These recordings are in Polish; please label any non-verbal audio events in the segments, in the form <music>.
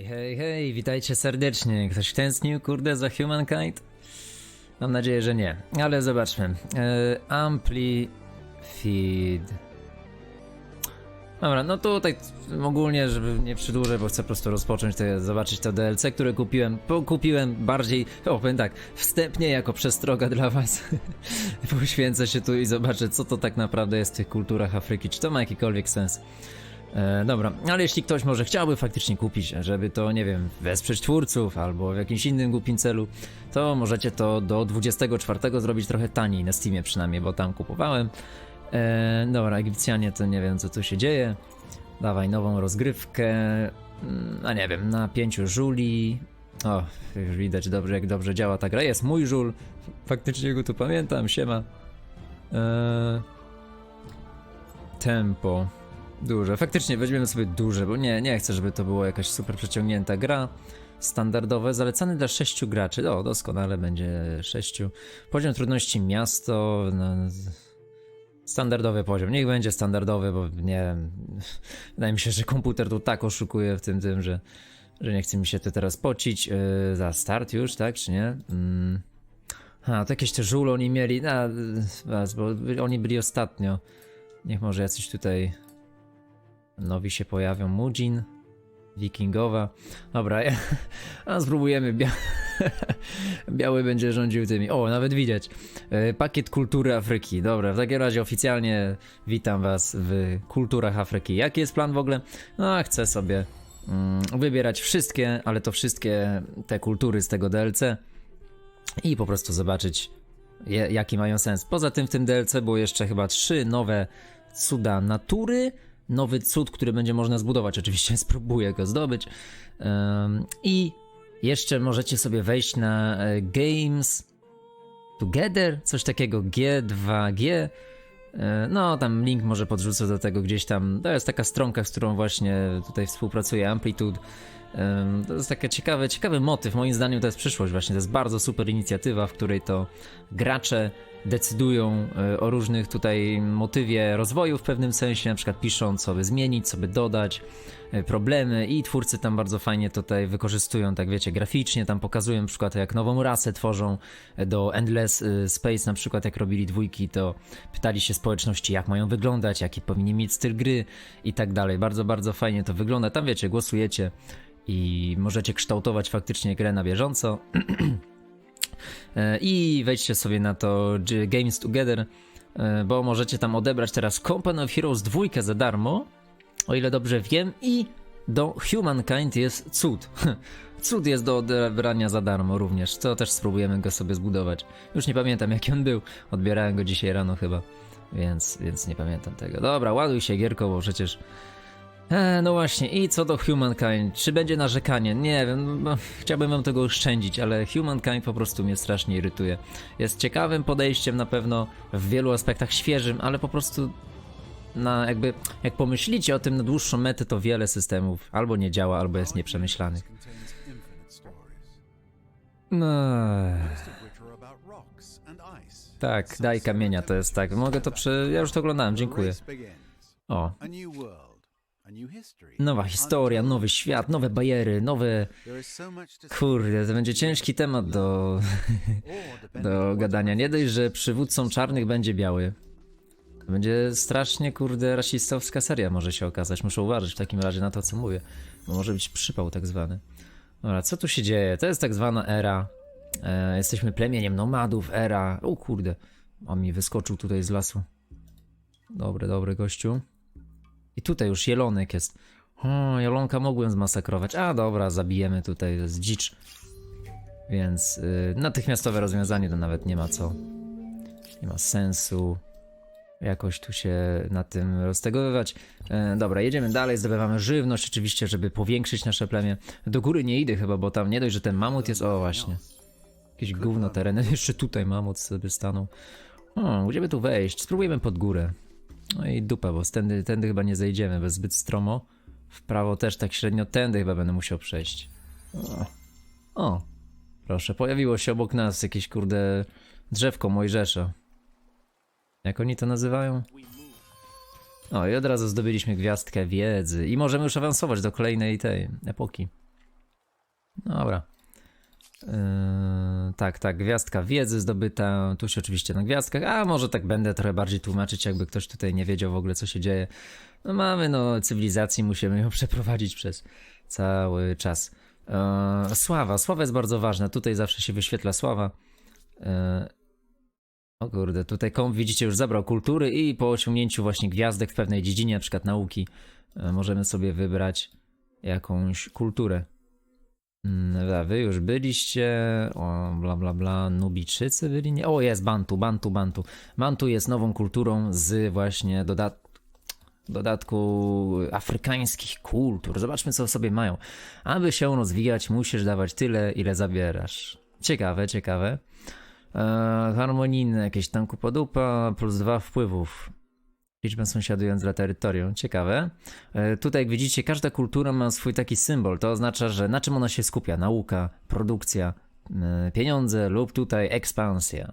Hej, hej, hej, witajcie serdecznie. Ktoś tęsknił, kurde, za Humankind? Mam nadzieję, że nie, ale zobaczmy. E, Amplifeed. Dobra, no tutaj ogólnie, żeby nie przedłużę, bo chcę po prostu rozpocząć zobaczyć to DLC, które kupiłem. Kupiłem bardziej, o powiem tak, wstępnie jako przestroga dla was. <laughs> Poświęcę się tu i zobaczę, co to tak naprawdę jest w tych kulturach Afryki, czy to ma jakikolwiek sens. E, dobra, ale jeśli ktoś może chciałby faktycznie kupić, żeby to, nie wiem, wesprzeć twórców albo w jakimś innym głupim celu, to możecie to do 24 zrobić trochę taniej na Steamie przynajmniej, bo tam kupowałem. E, dobra, Egipcjanie to nie wiem co tu się dzieje. Dawaj nową rozgrywkę. A nie wiem, na pięciu żuli. O, już widać dobrze, jak dobrze działa ta gra. Jest mój żul. Faktycznie go tu pamiętam, siema. E, tempo. Duże. Faktycznie weźmiemy sobie duże, bo nie, nie chcę, żeby to było jakaś super przeciągnięta gra. Standardowe, zalecany dla sześciu graczy. O, doskonale będzie sześciu. Poziom trudności miasto. No, standardowy poziom. Niech będzie standardowy, bo nie wiem. <laughs> Wydaje mi się, że komputer tu tak oszukuje w tym, tym że, że nie chce mi się to teraz pocić. Yy, za start już, tak, czy nie? Mm. A, to jakieś te żule oni mieli. A, bo oni byli ostatnio. Niech może jacyś tutaj nowi się pojawią. Mujin, Wikingowa. Dobra, ja, a spróbujemy. Bia <laughs> Biały będzie rządził tymi. O, nawet widać. E, Pakiet kultury Afryki. Dobra, w takim razie oficjalnie witam Was w kulturach Afryki. Jaki jest plan w ogóle? No, chcę sobie mm, wybierać wszystkie, ale to wszystkie te kultury z tego DLC i po prostu zobaczyć, je, jaki mają sens. Poza tym w tym DLC było jeszcze chyba trzy nowe cuda natury. Nowy cud, który będzie można zbudować. Oczywiście <laughs> spróbuję go zdobyć. I jeszcze możecie sobie wejść na e, Games Together, coś takiego G2G. E, No, tam link może podrzucę do tego gdzieś tam. To jest taka stronka, z którą właśnie tutaj współpracuje Amplitude. To jest taki ciekawy, ciekawy motyw. Moim zdaniem to jest przyszłość właśnie. To jest bardzo super inicjatywa, w której to gracze decydują e, o różnych tutaj motywie rozwoju w pewnym sensie, na przykład piszą co by zmienić, co by dodać, e, problemy i twórcy tam bardzo fajnie tutaj wykorzystują, tak wiecie, graficznie, tam pokazują na przykład jak nową rasę tworzą e, do Endless Space na przykład jak robili dwójki, to pytali się społeczności jak mają wyglądać, jaki powinni mieć styl gry i tak dalej. Bardzo, bardzo fajnie to wygląda. Tam wiecie, głosujecie i możecie kształtować faktycznie grę na bieżąco. <clears throat> E, I wejdźcie sobie na to Games Together, e, bo możecie tam odebrać teraz Company of Heroes 2 za darmo, o ile dobrze wiem, i do Humankind jest cud. <laughs> Cud jest do odebrania za darmo również, co też spróbujemy go sobie zbudować. Już nie pamiętam jaki on był, odbierałem go dzisiaj rano chyba, więc, więc nie pamiętam tego. Dobra, ładuj się Gierko, bo przecież... E, no właśnie, i co do Humankind, czy będzie narzekanie? Nie wiem, no, chciałbym wam tego oszczędzić, ale Humankind po prostu mnie strasznie irytuje. Jest ciekawym podejściem na pewno, w wielu aspektach świeżym, ale po prostu na jakby, jak pomyślicie o tym na dłuższą metę, to wiele systemów albo nie działa, albo jest nieprzemyślanych. No, tak, daj kamienia, to jest tak. Mogę to przy... Ja już to oglądałem, dziękuję. O, nowa historia, nowy świat, nowe bajery, nowe... Kurde, to będzie ciężki temat do, do gadania. Nie dość, że przywódcą czarnych będzie biały. To będzie strasznie, kurde, rasistowska seria może się okazać. Muszę uważać w takim razie na to, co mówię. Bo może być przypał tak zwany. Dobra, co tu się dzieje? To jest tak zwana era. E, jesteśmy plemieniem nomadów, era. O kurde, on mi wyskoczył tutaj z lasu. Dobry, dobry gościu. I tutaj już jelonek jest. O, jelonka mogłem zmasakrować. A dobra, zabijemy tutaj, to jest dzicz. Więc y, natychmiastowe rozwiązanie to nawet nie ma co. Nie ma sensu jakoś tu się na tym roztegowywać. E, dobra, jedziemy dalej, zdobywamy żywność oczywiście, żeby powiększyć nasze plemię. Do góry nie idę chyba, bo tam nie dość, że ten mamut jest... O, właśnie. Jakieś gówno tereny. <laughs> Jeszcze tutaj mamut sobie stanął. O, gdzie by tu wejść? Spróbujemy pod górę. No i dupa, bo tędy, tędy chyba nie zejdziemy, bez zbyt stromo. W prawo też tak średnio tędy chyba będę musiał przejść. O, o proszę, pojawiło się obok nas jakieś kurde drzewko Mojżesza. Jak oni to nazywają? O, i od razu zdobyliśmy gwiazdkę wiedzy i możemy już awansować do kolejnej tej epoki. Dobra. Yy, tak, tak, gwiazdka wiedzy zdobyta, tu się oczywiście na gwiazdkach, a może tak będę trochę bardziej tłumaczyć, jakby ktoś tutaj nie wiedział w ogóle co się dzieje. No mamy no cywilizacji, musimy ją <laughs> przeprowadzić przez cały czas. Yy, sława, sława jest bardzo ważna, tutaj zawsze się wyświetla sława. Yy, o kurde, tutaj kom widzicie już zabrał kultury i po osiągnięciu właśnie gwiazdek w pewnej dziedzinie, na przykład nauki, yy, możemy sobie wybrać jakąś kulturę. Mm, dobra, Wy już byliście, o bla bla bla, Nubijczycy byli, nie? O jest Bantu, Bantu, Bantu. Bantu jest nową kulturą z właśnie dodat dodatku afrykańskich kultur. Zobaczmy co sobie mają. Aby się rozwijać musisz dawać tyle, ile zabierasz. Ciekawe, ciekawe. Eee, harmonijne, jakieś tam kupodupa, plus dwa wpływów. Liczbę sąsiadując dla terytorium. Ciekawe. E, Tutaj, jak widzicie, każda kultura ma swój taki symbol. To oznacza, że na czym ona się skupia? Nauka, produkcja, e, pieniądze lub tutaj ekspansja.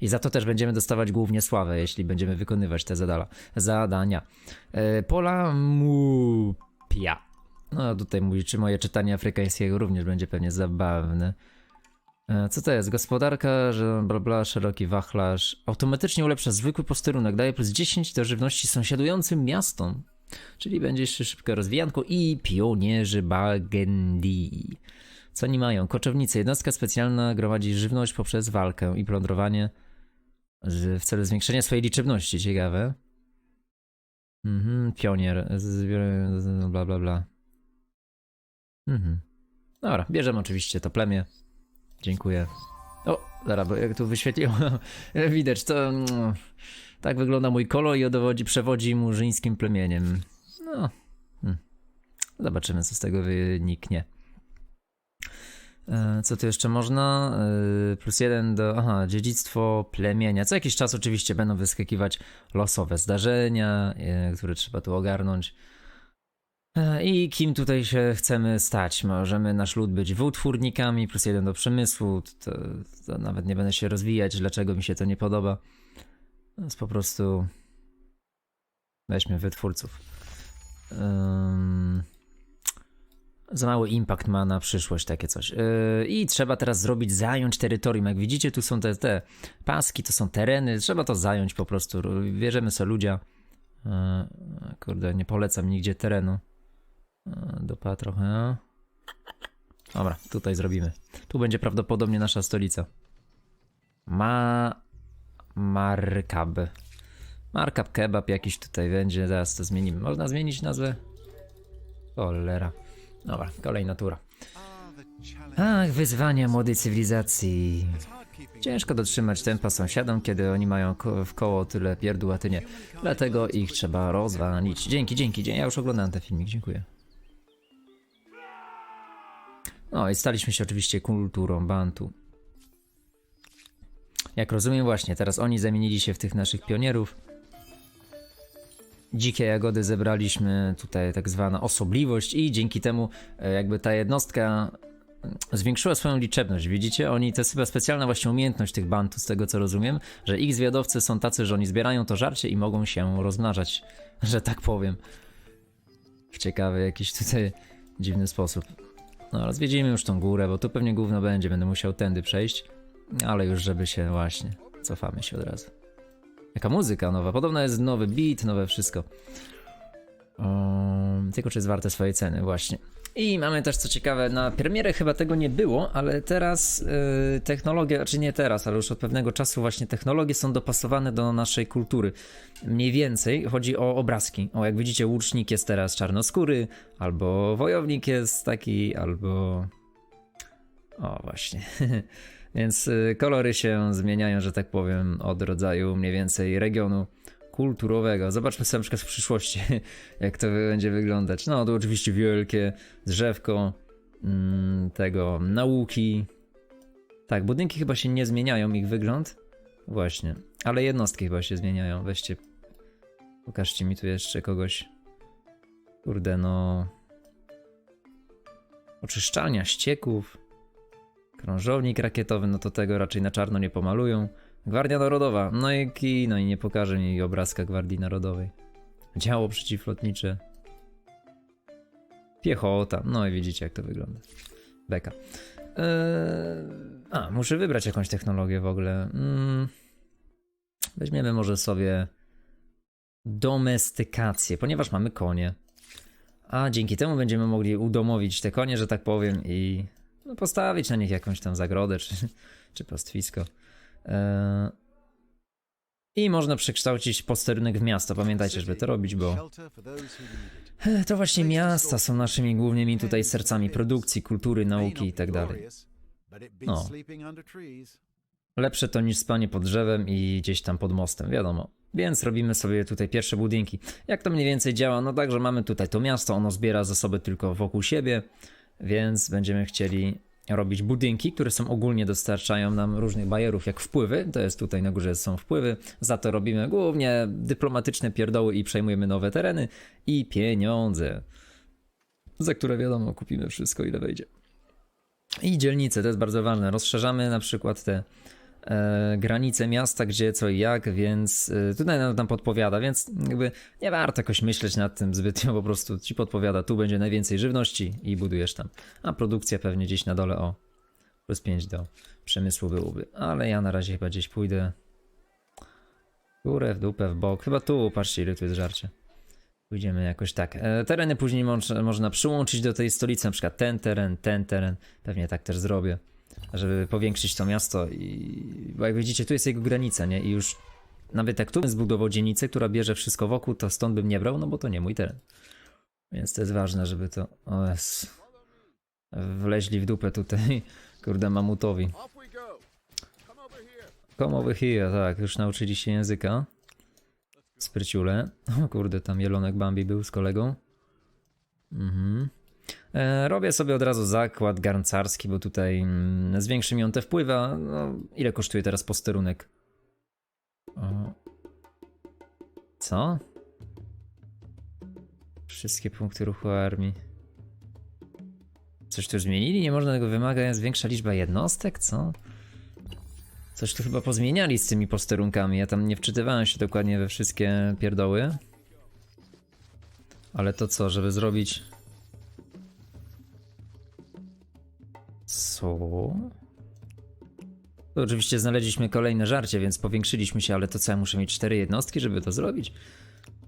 I za to też będziemy dostawać głównie sławę, jeśli będziemy wykonywać te zadala, zadania. E, Pola Mupia. No tutaj mówi, czy moje czytanie afrykańskiego również będzie pewnie zabawne. E, Co to jest? Gospodarka, że bla bla, szeroki wachlarz. Automatycznie ulepsza zwykły posterunek, daje plus 10 do żywności sąsiadującym miastom. Czyli będzie jeszcze szybko rozwijanko i pionierzy Bagendi. Co oni mają? Koczownicy. Jednostka specjalna gromadzi żywność poprzez walkę i plądrowanie w celu zwiększenia swojej liczebności. Ciekawe. Mhm, pionier. Bla bla bla. Mhm. Dobra, bierzemy oczywiście to plemię. Dziękuję. O, zaraz, bo jak tu wyświetliło, <laughs> widać, to mm, tak wygląda mój kolo i dowodzi, przewodzi murzyńskim plemieniem. No, hmm. zobaczymy, co z tego wyniknie. E, Co tu jeszcze można? E, Plus jeden do. Aha, dziedzictwo plemienia. Co jakiś czas oczywiście będą wyskakiwać losowe zdarzenia, e, które trzeba tu ogarnąć. E, I kim tutaj się chcemy stać? Możemy nasz lud być wytwórnikami, plus jeden do przemysłu. To, to nawet nie będę się rozwijać, dlaczego mi się to nie podoba. To jest po prostu. Weźmy wytwórców. Ym, Za mały impact ma na przyszłość takie coś. Yy, I trzeba teraz zrobić, zająć terytorium. Jak widzicie, tu są te, te paski, to są tereny. Trzeba to zająć po prostu. Bierzemy sobie ludzia. Yy, Kurde, nie polecam nigdzie terenu. E, Dopa trochę. Dobra, tutaj zrobimy. Tu będzie prawdopodobnie nasza stolica. Ma... Markab. Markab kebab jakiś tutaj będzie, zaraz to zmienimy. Można zmienić nazwę? Cholera. Dobra, kolejna tura. Ach, wyzwania młodej cywilizacji. Ciężko dotrzymać tempa sąsiadom, kiedy oni mają w koło tyle pierdół, a ty nie. Dlatego ich trzeba rozwalić. Dzięki, dzięki, dzięki. Ja już oglądałem ten filmik, dziękuję. No i staliśmy się oczywiście kulturą Bantu. Jak rozumiem właśnie, teraz oni zamienili się w tych naszych pionierów. Dzikie jagody zebraliśmy, tutaj tak zwana osobliwość i dzięki temu e, jakby ta jednostka zwiększyła swoją liczebność. Widzicie, oni to jest chyba specjalna właśnie umiejętność tych bantów, z tego co rozumiem, że ich zwiadowcy są tacy, że oni zbierają to żarcie i mogą się rozmnażać, <laughs> że tak powiem. W ciekawy jakiś tutaj dziwny sposób. No, ale zwiedzimy już tą górę, bo tu pewnie gówno będzie, będę musiał tędy przejść, ale już żeby się właśnie, cofamy się od razu. Jaka muzyka nowa, podobno jest nowy beat, nowe wszystko. Um, tylko czy jest warte swojej ceny, właśnie. I mamy też co ciekawe, na premierę chyba tego nie było, ale teraz yy, technologie, znaczy nie teraz, ale już od pewnego czasu właśnie technologie są dopasowane do naszej kultury. Mniej więcej chodzi o obrazki. O, jak widzicie, łucznik jest teraz czarnoskóry, albo wojownik jest taki, albo... O, właśnie. <laughs> Więc y, kolory się zmieniają, że tak powiem, od rodzaju mniej więcej regionu kulturowego. Zobaczmy sobie na przykład w przyszłości, <laughs> jak to będzie wyglądać. No, to oczywiście wielkie drzewko mm, tego nauki. Tak, budynki chyba się nie zmieniają, ich wygląd. Właśnie, ale jednostki chyba się zmieniają. Weźcie, pokażcie mi tu jeszcze kogoś. Kurde, no. Oczyszczalnia ścieków. Krążownik rakietowy, no to tego raczej na czarno nie pomalują. Gwardia Narodowa, no i ki, no i nie pokażę mi obrazka Gwardii Narodowej. Działo przeciwlotnicze. Piechota, no i widzicie jak to wygląda. Beka. Eee, a, muszę wybrać jakąś technologię w ogóle. Mm, weźmiemy może sobie domestykację, ponieważ mamy konie. A dzięki temu będziemy mogli udomowić te konie, że tak powiem, i postawić na nich jakąś tam zagrodę czy, czy pastwisko. Eee, I można przekształcić posterunek w miasto. Pamiętajcie, żeby to robić, bo to właśnie miasta są naszymi głównymi tutaj sercami produkcji, kultury, nauki i not tak No. Lepsze to niż spanie pod drzewem i gdzieś tam pod mostem, wiadomo. Więc robimy sobie tutaj pierwsze budynki. Jak to mniej więcej działa? No tak, że mamy tutaj to miasto, ono zbiera zasoby tylko wokół siebie, więc będziemy chcieli robić budynki, które są ogólnie dostarczają nam różnych bajerów jak wpływy. To jest tutaj na górze są wpływy. Za to robimy głównie dyplomatyczne pierdoły i przejmujemy nowe tereny i pieniądze, za które wiadomo kupimy wszystko ile wejdzie. I dzielnice, to jest bardzo ważne. Rozszerzamy na przykład te granice miasta, gdzie co i jak, więc e, tutaj nam, nam podpowiada, więc jakby nie warto jakoś myśleć nad tym zbytnio, po prostu ci podpowiada, tu będzie najwięcej żywności i budujesz tam. A produkcja pewnie gdzieś na dole, o, plus 5 do przemysłu byłoby. Ale ja na razie chyba gdzieś pójdę w górę, w dupę, w bok. Chyba tu, patrzcie ile tu jest żarcie. Pójdziemy jakoś tak. E, tereny później moż- można przyłączyć do tej stolicy, na przykład ten teren, ten teren. Pewnie tak też zrobię, żeby powiększyć to miasto i... Bo jak widzicie, tu jest jego granica, nie? I już nawet jak tu bym zbudował dzielnicę, która bierze wszystko wokół, to stąd bym nie brał, no bo to nie mój teren. Więc to jest ważne, żeby to... O. Wleźli w dupę tutaj, <laughs> kurde, mamutowi. Come over here, tak, już nauczyli się języka. Spryciule. O kurde, tam Jelonek Bambi był z kolegą. Mhm. E, robię sobie od razu zakład garncarski, bo tutaj mm, zwiększy mi on te wpływy. No, ile kosztuje teraz posterunek? Co? Wszystkie punkty ruchu armii. Coś tu zmienili? Nie można tego wymagać, jest większa liczba jednostek? Co? Coś tu chyba pozmieniali z tymi posterunkami. Ja tam nie wczytywałem się dokładnie we wszystkie pierdoły. Ale to co, żeby zrobić. Co? To oczywiście znaleźliśmy kolejne żarcie, więc powiększyliśmy się, ale to co, ja muszę mieć cztery jednostki, żeby to zrobić?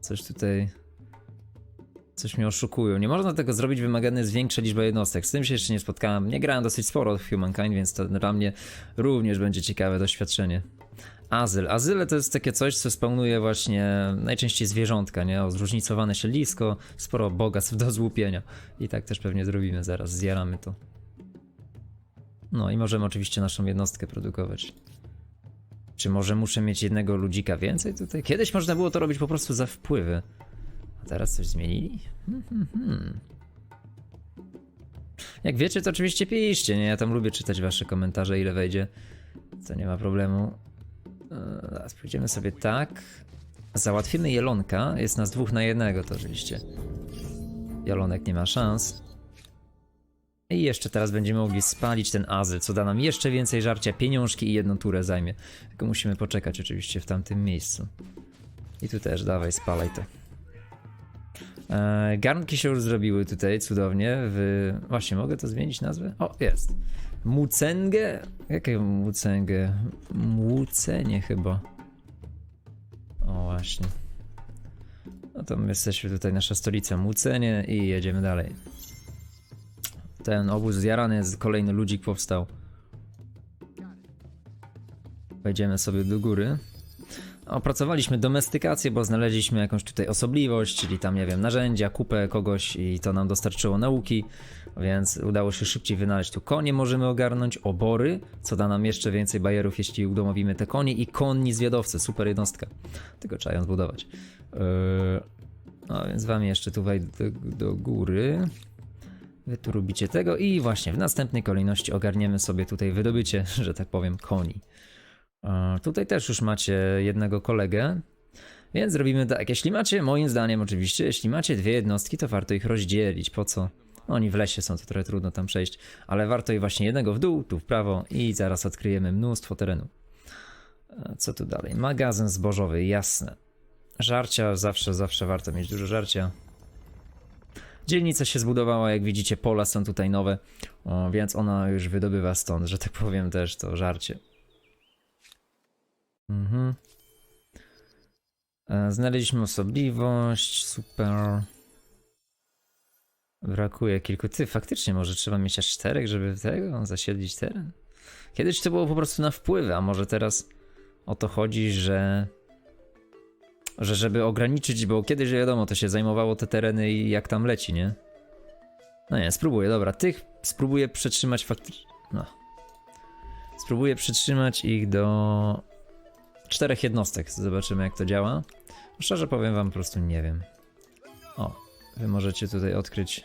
Coś tutaj... Coś mnie oszukują. Nie można tego zrobić, wymagane jest większa liczba jednostek. Z tym się jeszcze nie spotkałem. Nie grałem dosyć sporo w Humankind, więc to dla mnie również będzie ciekawe doświadczenie. Azyl. Azyle to jest takie coś, co spełnuje właśnie najczęściej zwierzątka, nie? O zróżnicowane siedlisko, sporo bogactw do złupienia. I tak też pewnie zrobimy zaraz, zjaramy to. No i możemy oczywiście naszą jednostkę produkować. Czy może muszę mieć jednego ludzika więcej tutaj? Kiedyś można było to robić po prostu za wpływy. A teraz coś zmienili? Hmm, hmm, hmm. Jak wiecie, to oczywiście piszcie, nie? Ja tam lubię czytać wasze komentarze, ile wejdzie. To nie ma problemu. Eee, Zaraz pójdziemy sobie tak. Załatwimy Jelonka. Jest nas dwóch na jednego, to oczywiście. Jelonek nie ma szans. I jeszcze teraz będziemy mogli spalić ten azyl, co da nam jeszcze więcej żarcia, pieniążki i jedną turę zajmie. Tylko musimy poczekać oczywiście w tamtym miejscu. I tu też, dawaj, spalaj to. E, garnki się już zrobiły tutaj cudownie. W... Właśnie, mogę to zmienić nazwę? O, jest. Mucengę? Jakie mucengę? Młucenie chyba. O, właśnie. No to my jesteśmy tutaj, nasza stolica Mucenie i jedziemy dalej. Ten obóz zjarany jest, kolejny ludzik powstał. Wejdziemy sobie do góry. Opracowaliśmy domestykację, bo znaleźliśmy jakąś tutaj osobliwość, czyli tam, nie wiem, narzędzia, kupę kogoś i to nam dostarczyło nauki, więc udało się szybciej wynaleźć. Tu konie możemy ogarnąć, obory, co da nam jeszcze więcej bajerów, jeśli udomowimy te konie i konni zwiadowcy, super jednostka. Tylko trzeba ją zbudować. Yy, no więc wam jeszcze tu wejdę do, do góry. Wy tu robicie tego i właśnie w następnej kolejności ogarniemy sobie tutaj wydobycie, <laughs> że tak powiem, koni. Tutaj też już macie jednego kolegę, więc zrobimy tak. Jeśli macie, moim zdaniem oczywiście, jeśli macie dwie jednostki, to warto ich rozdzielić. Po co? Oni w lesie są, to trochę trudno tam przejść, ale warto i właśnie jednego w dół, tu w prawo i zaraz odkryjemy mnóstwo terenu. Co tu dalej? Magazyn zbożowy, jasne. Żarcia, zawsze, zawsze warto mieć dużo żarcia. Dzielnica się zbudowała, jak widzicie, pola są tutaj nowe, więc ona już wydobywa stąd, że tak powiem też to żarcie. Mhm. E, Znaleźliśmy osobliwość, super. Brakuje kilku. Ty, faktycznie, może trzeba mieć aż czterech, żeby tego zasiedlić teren? Kiedyś to było po prostu na wpływy, a może teraz o to chodzi, że. Że żeby ograniczyć, bo kiedyś wiadomo, to się zajmowało te tereny i jak tam leci, nie? No nie, spróbuję, dobra. Tych spróbuję przetrzymać faktycznie. No. Spróbuję przytrzymać ich do czterech jednostek. Zobaczymy, jak to działa. Szczerze powiem wam, po prostu nie wiem. O, wy możecie tutaj odkryć.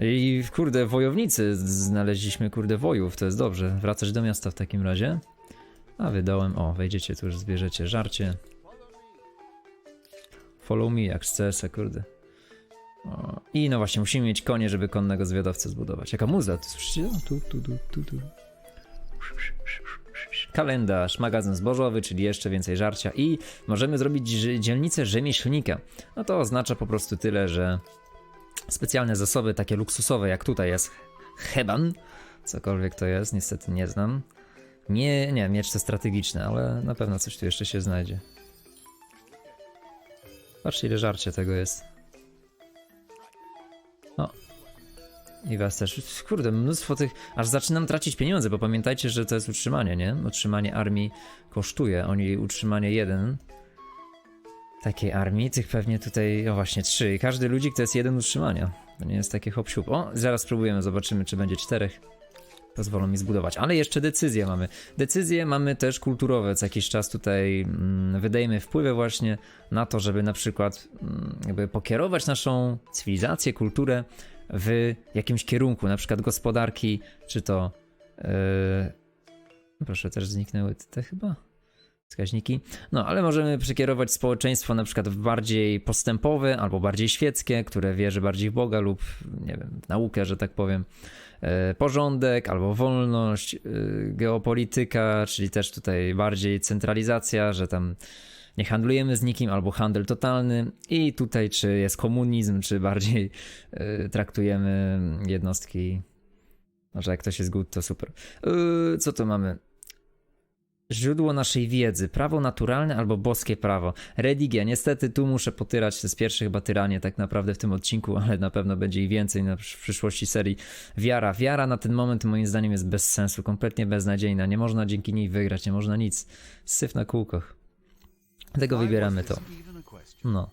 I kurde, wojownicy znaleźliśmy, kurde, wojów, to jest dobrze. Wracać do miasta w takim razie. A wy dołem, o, wejdziecie tu, już zbierzecie żarcie. Follow me, jak z CS-a, kurde. O, I no właśnie, musimy mieć konie, żeby konnego zwiadowcę zbudować. Jaka muza, tu słyszycie? Tu, tu, tu, tu, tu. Kalendarz, magazyn zbożowy, czyli jeszcze więcej żarcia i możemy zrobić dzielnicę rzemieślnika. No to oznacza po prostu tyle, że specjalne zasoby, takie luksusowe jak tutaj jest heban, cokolwiek to jest, niestety nie znam. Nie, nie, miecz to strategiczne, ale na pewno coś tu jeszcze się znajdzie. Patrzcie ile żarcia tego jest. O. I was też. Kurde, mnóstwo tych. Aż zaczynam tracić pieniądze, bo pamiętajcie, że to jest utrzymanie, nie? Utrzymanie armii kosztuje. Oni utrzymanie jeden takiej armii, tych pewnie tutaj, o właśnie trzy. I każdy ludzik to jest jeden utrzymania. To nie jest takie hop siup. O, zaraz spróbujemy, zobaczymy, czy będzie czterech. Pozwolą mi zbudować. Ale jeszcze decyzje mamy. Decyzje mamy też kulturowe. Co jakiś czas tutaj mm, wydajemy wpływy właśnie na to, żeby na przykład mm, jakby pokierować naszą cywilizację, kulturę w jakimś kierunku, na przykład gospodarki, czy to. Yy... Proszę, też zniknęły te chyba wskaźniki. No, ale możemy przekierować społeczeństwo na przykład w bardziej postępowe albo bardziej świeckie, które wierzy bardziej w Boga lub, nie wiem, w naukę, że tak powiem. E, Porządek albo wolność, e, geopolityka, czyli też tutaj bardziej centralizacja, że tam nie handlujemy z nikim, albo handel totalny. I tutaj, czy jest komunizm, czy bardziej e, traktujemy jednostki. Może jak ktoś jest good, to super. Co tu mamy? Źródło naszej wiedzy, prawo naturalne albo boskie prawo. Religia, niestety tu muszę potyrać, to jest pierwsze chyba tyranie tak naprawdę w tym odcinku, ale na pewno będzie i więcej na w przyszłości serii. Wiara, wiara na ten moment moim zdaniem jest bez sensu, kompletnie beznadziejna, nie można dzięki niej wygrać, nie można nic. Syf na kółkach. Dlatego wybieramy to. No,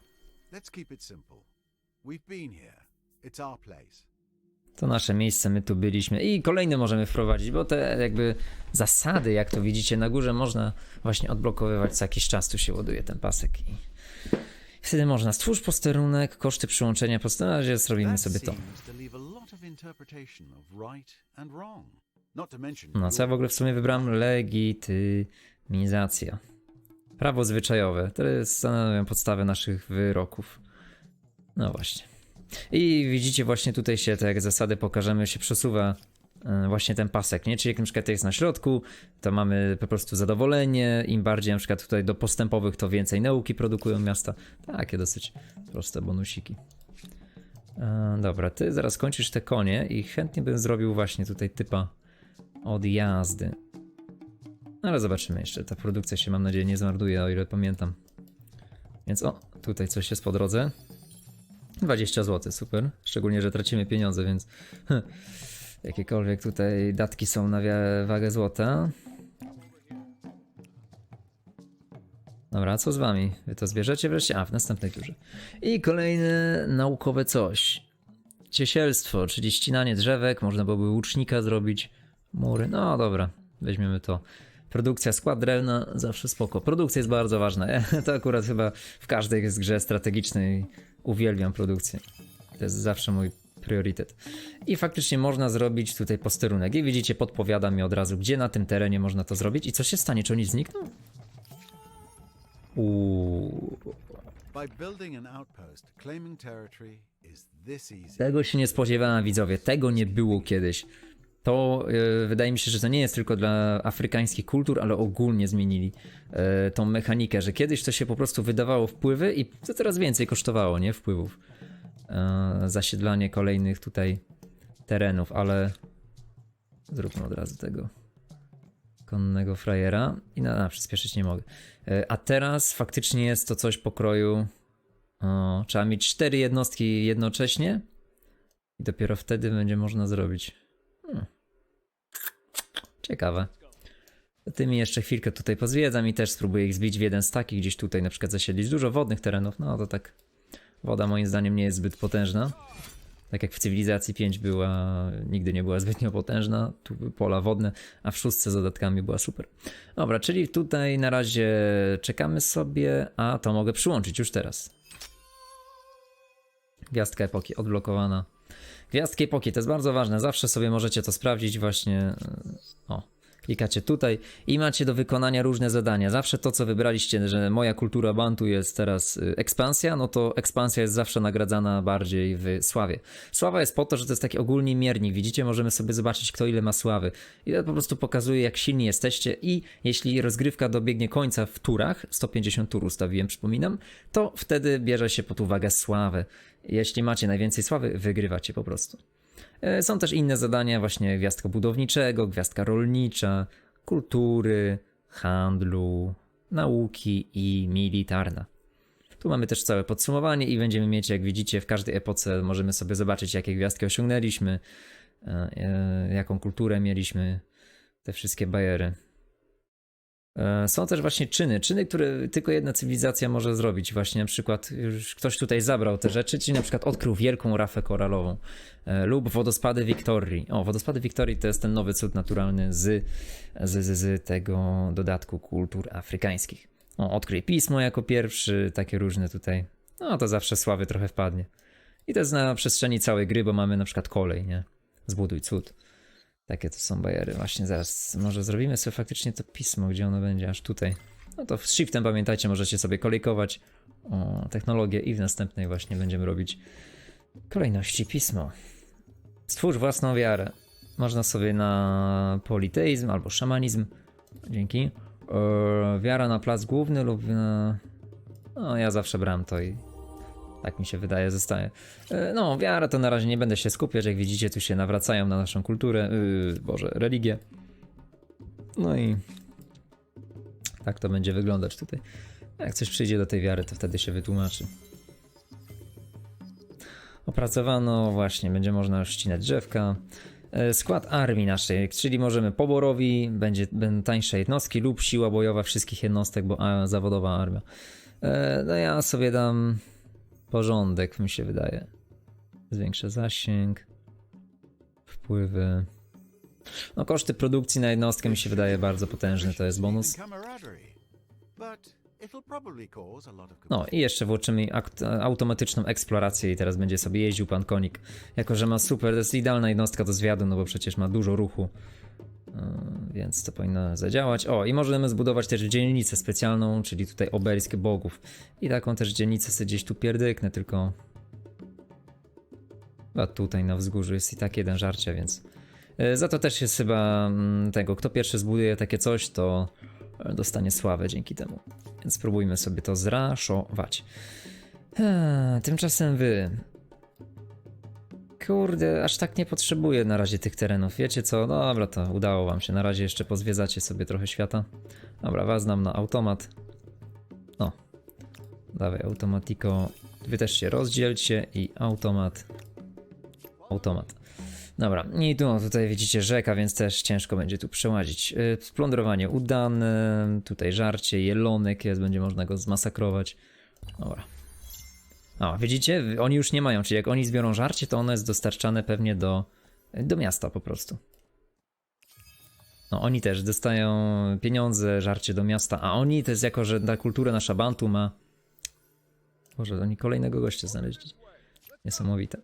Let's keep it simple. We've been here. It's our place. To nasze miejsce, my tu byliśmy i kolejne możemy wprowadzić, bo te jakby zasady, jak to widzicie na górze, można właśnie odblokowywać co jakiś czas, tu się ładuje ten pasek i wtedy można stwórz posterunek, koszty przyłączenia posterunek, na razie zrobimy sobie to. No, co ja w ogóle w sumie wybrałem? Legitymizacja. Prawo zwyczajowe. To jest stanowią podstawę naszych wyroków. No właśnie. I widzicie właśnie tutaj się, tak jak zasady pokażemy, się przesuwa e, właśnie ten pasek, nie? Czyli jak na przykład jest na środku, to mamy po prostu zadowolenie, im bardziej na przykład tutaj do postępowych, to więcej nauki produkują miasta. Takie dosyć proste bonusiki. E, dobra, ty zaraz kończysz te konie i chętnie bym zrobił właśnie tutaj typa od jazdy. No, Ale zobaczymy jeszcze. Ta produkcja się mam nadzieję nie zmarnuje, o ile pamiętam. Więc o, tutaj coś jest po drodze. 20 zł, super. Szczególnie, że tracimy pieniądze, więc <laughs> jakiekolwiek tutaj datki są na wagę złota. Dobra, co z wami? Wy to zbierzecie wreszcie? A, w następnej turze. I kolejne naukowe coś. Ciesielstwo, czyli ścinanie drzewek, można byłoby łucznika zrobić. Mury, no dobra, weźmiemy to. Produkcja, skład drewna, zawsze spoko. Produkcja jest bardzo ważna. <laughs> To akurat chyba w każdej grze strategicznej uwielbiam produkcję. To jest zawsze mój priorytet. I faktycznie można zrobić tutaj posterunek. I widzicie, podpowiada mi od razu, gdzie na tym terenie można to zrobić i co się stanie, czy oni znikną? Uuu. Tego się nie spodziewałem, widzowie. Tego nie było kiedyś. To e, wydaje mi się, że to nie jest tylko dla afrykańskich kultur, ale ogólnie zmienili e, tą mechanikę, że kiedyś to się po prostu wydawało wpływy i to coraz więcej kosztowało, nie? Wpływów. e, zasiedlanie kolejnych tutaj terenów, ale zróbmy od razu tego konnego frajera i na, na przyspieszyć nie mogę. A teraz faktycznie jest to coś pokroju. O, trzeba mieć cztery jednostki jednocześnie i dopiero wtedy będzie można zrobić. Ciekawe. Tymi jeszcze chwilkę tutaj pozwiedzam i też spróbuję ich zbić w jeden z takich, gdzieś tutaj na przykład zasiedlić dużo wodnych terenów, no to tak woda moim zdaniem nie jest zbyt potężna. Tak jak w cywilizacji 5 była, nigdy nie była zbytnio potężna, tu pola wodne, a w szóstce z dodatkami była super. Dobra, czyli tutaj na razie czekamy sobie, a to mogę przyłączyć już teraz. Gwiazdka epoki odblokowana. Gwiazdki epoki to jest bardzo ważne, zawsze sobie możecie to sprawdzić właśnie. e, O, klikacie tutaj i macie do wykonania różne zadania. Zawsze to, co wybraliście, że moja kultura bantu jest teraz y, ekspansja, no to ekspansja jest zawsze nagradzana bardziej w sławie. Sława jest po to, że to jest taki ogólny miernik. Widzicie, możemy sobie zobaczyć, kto ile ma sławy. I to po prostu pokazuje, jak silni jesteście. I jeśli rozgrywka dobiegnie końca w turach, 150 tur ustawiłem, przypominam, to wtedy bierze się pod uwagę sławę. Jeśli macie najwięcej sławy, wygrywacie po prostu. E, Są też inne zadania, właśnie gwiazdka budowniczego, gwiazdka rolnicza, kultury, handlu, nauki i militarna. Tu mamy też całe podsumowanie i będziemy mieć, jak widzicie, w każdej epoce możemy sobie zobaczyć, jakie gwiazdki osiągnęliśmy, e, e, jaką kulturę mieliśmy, te wszystkie bajery. E, Są też właśnie czyny, czyny, które tylko jedna cywilizacja może zrobić. Właśnie na przykład ktoś tutaj zabrał te rzeczy, czyli na przykład odkrył wielką rafę koralową e, lub wodospady Wiktorii. O, wodospady Wiktorii to jest ten nowy cud naturalny z, z, z, z tego dodatku kultur afrykańskich. O, odkryj pismo jako pierwszy, takie różne tutaj. No to zawsze sławy trochę wpadnie. I to jest na przestrzeni całej gry, bo mamy na przykład kolej, nie? Zbuduj cud. Takie to są bajery. Właśnie zaraz może zrobimy sobie faktycznie to pismo, gdzie ono będzie, aż tutaj. No to z shiftem pamiętajcie, możecie sobie kolejkować o, technologię i w następnej właśnie będziemy robić kolejności pismo. Stwórz własną wiarę. Można sobie na politeizm albo szamanizm. Dzięki. E, wiara na plac główny lub na... No, ja zawsze brałem to i tak mi się wydaje, zostaje. E, No, wiara to na razie nie będę się skupiać. Jak widzicie, tu się nawracają na naszą kulturę, yy, Boże, religię. No i tak to będzie wyglądać tutaj. Jak coś przyjdzie do tej wiary, to wtedy się wytłumaczy. Opracowano, właśnie, będzie można ścinać drzewka. E, Skład armii naszej, czyli możemy poborowi, będzie, będą tańsze jednostki lub siła bojowa wszystkich jednostek, bo a, zawodowa armia. No ja sobie dam porządek, mi się wydaje. Zwiększę zasięg, wpływy. No koszty produkcji na jednostkę mi się wydaje bardzo potężny, to jest bonus. No i jeszcze włączymy automatyczną eksplorację i teraz będzie sobie jeździł pan konik. Jako, że ma super, to jest idealna jednostka do zwiadu, no bo przecież ma dużo ruchu. Yy, Więc to powinno zadziałać. O, i możemy zbudować też dzielnicę specjalną, czyli tutaj obelisk bogów. I taką też dzielnicę sobie gdzieś tu pierdyknę, tylko... A tutaj na wzgórzu jest i tak jeden żarcia, więc... Yy, Za to też jest chyba mm, tego, kto pierwszy zbuduje takie coś, to e, dostanie sławę dzięki temu. Więc spróbujmy sobie to zraszować. Eee, Tymczasem wy. Kurde, aż tak nie potrzebuję na razie tych terenów. Wiecie co? Dobra, to udało wam się. Na razie jeszcze pozwiedzacie sobie trochę świata. Dobra, was znam na automat. No. Dawaj, automatiko. Wy też się rozdzielcie i automat. Automat. Dobra, i tu no, tutaj widzicie rzeka, więc też ciężko będzie tu przełazić. Yy, Splądrowanie udane, tutaj żarcie, jelonek jest, będzie można go zmasakrować. Dobra. O, widzicie? Oni już nie mają, czyli jak oni zbiorą żarcie, to ono jest dostarczane pewnie do, do miasta po prostu. No, oni też dostają pieniądze, żarcie do miasta, a oni to jest jako, że ta kultura nasza Bantu ma... Boże, oni kolejnego gościa znaleźli. Niesamowite.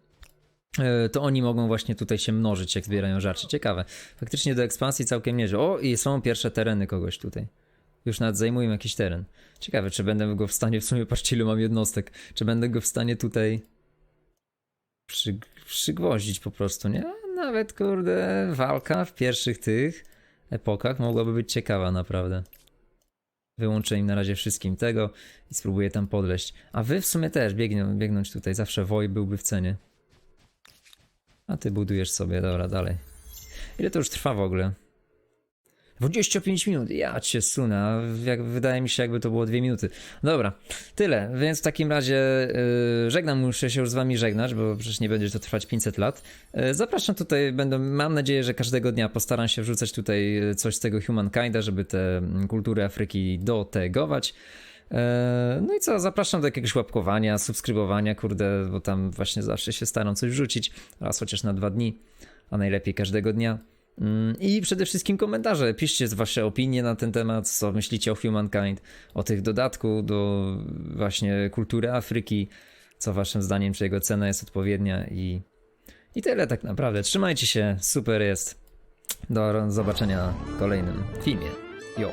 E, To oni mogą właśnie tutaj się mnożyć, jak zbierają żarcie. Ciekawe. Faktycznie do ekspansji całkiem nieźle. O, i są pierwsze tereny kogoś tutaj. Już nawet zajmują jakiś teren. Ciekawe, czy będę go w stanie, w sumie patrzcie mam jednostek, czy będę go w stanie tutaj przy, przygwoździć po prostu, nie? Nawet, kurde, walka w pierwszych tych epokach mogłaby być ciekawa naprawdę. Wyłączę im na razie wszystkim tego i spróbuję tam podleść. A wy w sumie też biegną, biegnąć tutaj. Zawsze woj byłby w cenie. A ty budujesz sobie, dobra, dalej. Ile to już trwa w ogóle? 25 minut, ja cię sunę, a jak, wydaje mi się jakby to było 2 minuty. Dobra, tyle, więc w takim razie yy, żegnam, muszę się już z wami żegnać, bo przecież nie będzie to trwać 500 lat. Yy, zapraszam tutaj, będę, mam nadzieję, że każdego dnia postaram się wrzucać tutaj yy, coś z tego Humankinda, żeby te mm, kultury Afryki dotegować. Yy, No i co, zapraszam do jakiegoś łapkowania, subskrybowania, kurde, bo tam właśnie zawsze się staram coś wrzucić, raz chociaż na dwa dni, a najlepiej każdego dnia. Mm, I przede wszystkim komentarze. Piszcie wasze opinie na ten temat, co myślicie o Humankind, o tych dodatku do właśnie kultury Afryki, co waszym zdaniem, czy jego cena jest odpowiednia i, i tyle tak naprawdę. Trzymajcie się, super jest. Do zobaczenia w kolejnym filmie. Jo.